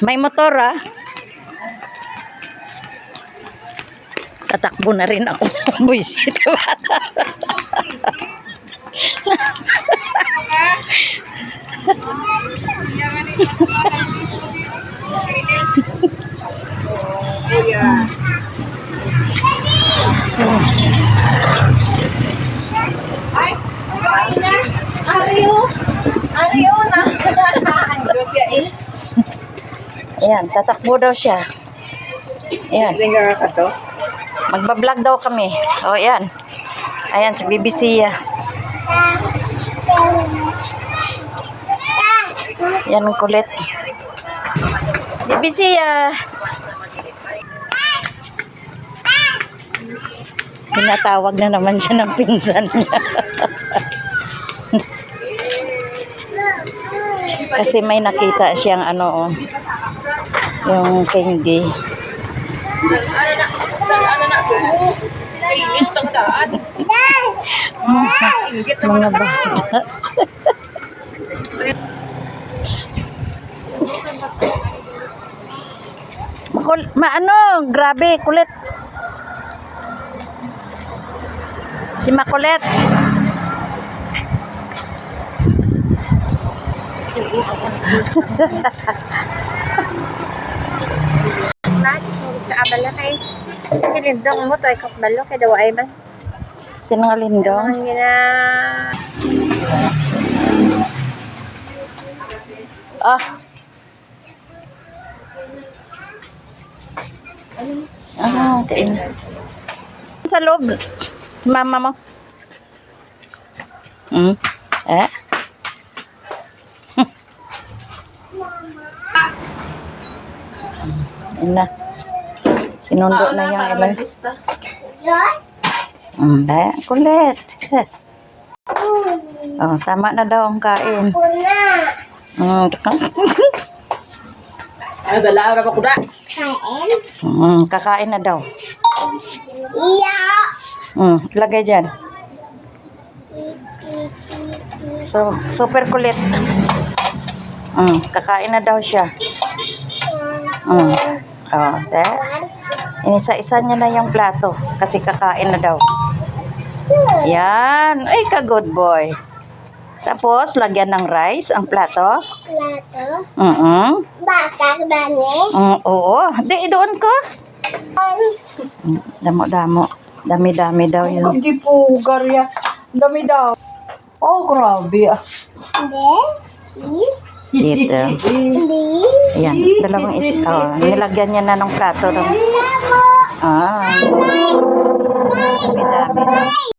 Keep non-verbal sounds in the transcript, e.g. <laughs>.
May motor ah. Tatakbo na rin ako. <laughs> Buisit. Ay, <laughs> Ayan, tatakbo daw siya. Ayan. Magbablog daw kami. O, ayan. Ayan, sa BBC ah. Yan ang kulit. BBC ah. Tinatawag na naman siya ng pinsan niya. <laughs> Kasi may nakita siyang ano oh. Yung candy. Mga bata. Makul ma ano, grabe, kulit. Si Makulit. Nakit <laughs> mo sa abala kay sinindong mo to ay kapbalo kay dawa ay man. Sinungalindong. Ang gina Ah. Ah, tiin. Sa loob. Mama mo. Hmm. Eh? Yun na. Sinundo na yung ilan. Hmm, eh, kulit. <laughs> Oh, tama na daw ang kain. Hmm, Ano dala ara ba kuda? hmm, kakain na daw. Hmm, lagay dyan. So, super kulit. Hmm, kakain na daw siya. Hmm. Oh, te. Inisa-isa niya na yung plato kasi kakain na daw. Yan. Ay, ka good boy. Tapos, lagyan ng rice ang plato. plato. Mm Basag dani. Mm, oo. Di, doon ka. Mm, Damo-damo. Dami-dami daw yun. Hindi po, garya. Dami daw. Oh, grabe ah. Hindi. Cheese. Dito. Ayan, dalawang is <laughs> oh, nilagyan niya na ng plato. Lamo. Ah. Dami-dami.